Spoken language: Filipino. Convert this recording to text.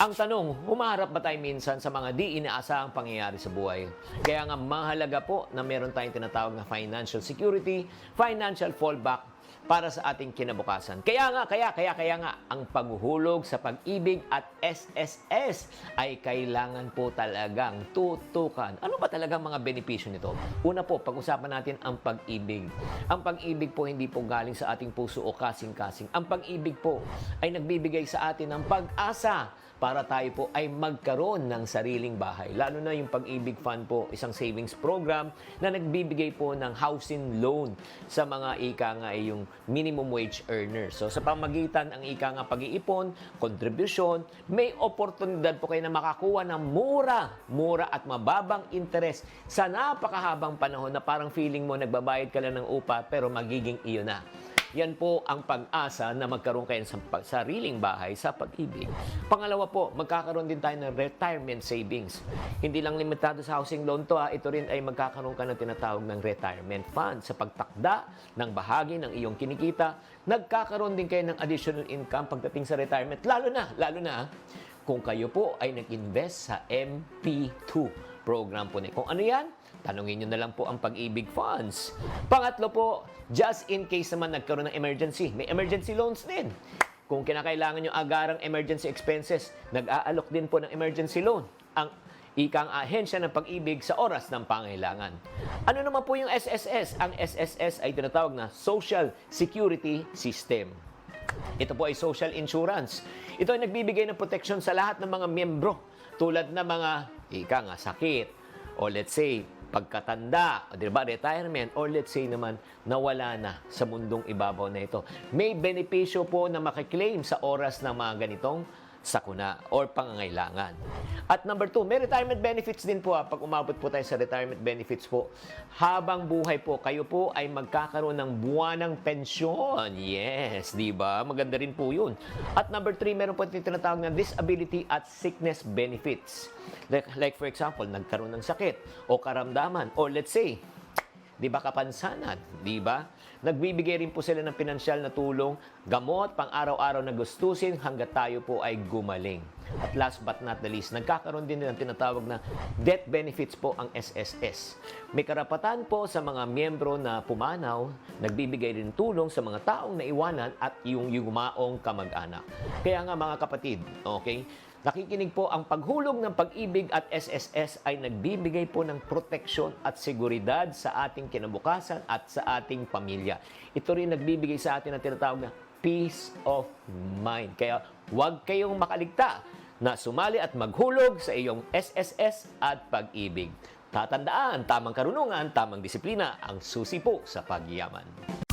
Ang tanong, humaharap ba tayo minsan sa mga di inaasahang pangyayari sa buhay? Kaya nga mahalaga po na meron tayong tinatawag na financial security, financial fallback para sa ating kinabukasan. Kaya nga, kaya, kaya, kaya nga, ang paghuhulog sa pag-ibig at SSS ay kailangan po talagang tutukan. Ano ba talagang mga benepisyo nito? Una po, pag-usapan natin ang pag-ibig. Ang pag-ibig po hindi po galing sa ating puso o kasing-kasing. Ang pag-ibig po ay nagbibigay sa atin ng pag-asa para tayo po ay magkaroon ng sariling bahay. Lalo na yung Pag-ibig Fund po, isang savings program na nagbibigay po ng housing loan sa mga ika nga ay yung minimum wage earners. So sa pamagitan ang ika nga pag-iipon, kontribusyon, may oportunidad po kayo na makakuha ng mura, mura at mababang interest sa napakahabang panahon na parang feeling mo nagbabayad ka lang ng upa pero magiging iyo na. Yan po ang pag-asa na magkaroon kayo ng sariling bahay sa pag-ibig. Pangalawa po, magkakaroon din tayo ng retirement savings. Hindi lang limitado sa housing loan to, ha. ito rin ay magkakaroon ka ng tinatawag ng retirement fund sa pagtakda ng bahagi ng iyong kinikita. Nagkakaroon din kayo ng additional income pagdating sa retirement. Lalo na, lalo na, kung kayo po ay nag-invest sa MP2 program po na. Kung ano yan, tanungin nyo na lang po ang pag-ibig funds. Pangatlo po, just in case naman nagkaroon ng emergency, may emergency loans din. Kung kinakailangan nyo agarang emergency expenses, nag-aalok din po ng emergency loan. Ang ikang ahensya ng pag-ibig sa oras ng pangailangan. Ano naman po yung SSS? Ang SSS ay tinatawag na Social Security System. Ito po ay social insurance. Ito ay nagbibigay ng proteksyon sa lahat ng mga miyembro tulad ng mga ika nga sakit o let's say pagkatanda, o di ba, retirement, or let's say naman, nawala na sa mundong ibabaw na ito. May benepisyo po na makiklaim sa oras ng mga ganitong sakuna or pangangailangan. At number two, may retirement benefits din po. ah. Pag umabot po tayo sa retirement benefits po, habang buhay po, kayo po ay magkakaroon ng buwanang pensyon. Yes, di ba? Maganda rin po yun. At number three, meron po yung tinatawag na disability at sickness benefits. Like, like for example, nagkaroon ng sakit o karamdaman or let's say, Di ba kapansanan? Di ba? Nagbibigay rin po sila ng pinansyal na tulong, gamot, pang-araw-araw na gustusin hanggat tayo po ay gumaling. At last but not the least, nagkakaroon din ng tinatawag na death benefits po ang SSS. May karapatan po sa mga miyembro na pumanaw, nagbibigay rin tulong sa mga taong naiwanan at yung yumaong kamag-anak. Kaya nga mga kapatid, okay, Nakikinig po ang paghulog ng pag-ibig at SSS ay nagbibigay po ng proteksyon at seguridad sa ating kinabukasan at sa ating pamilya. Ito rin nagbibigay sa atin ng tinatawag na peace of mind. Kaya huwag kayong makaligta na sumali at maghulog sa iyong SSS at pag-ibig. Tatandaan, tamang karunungan, tamang disiplina ang susi po sa pagyaman.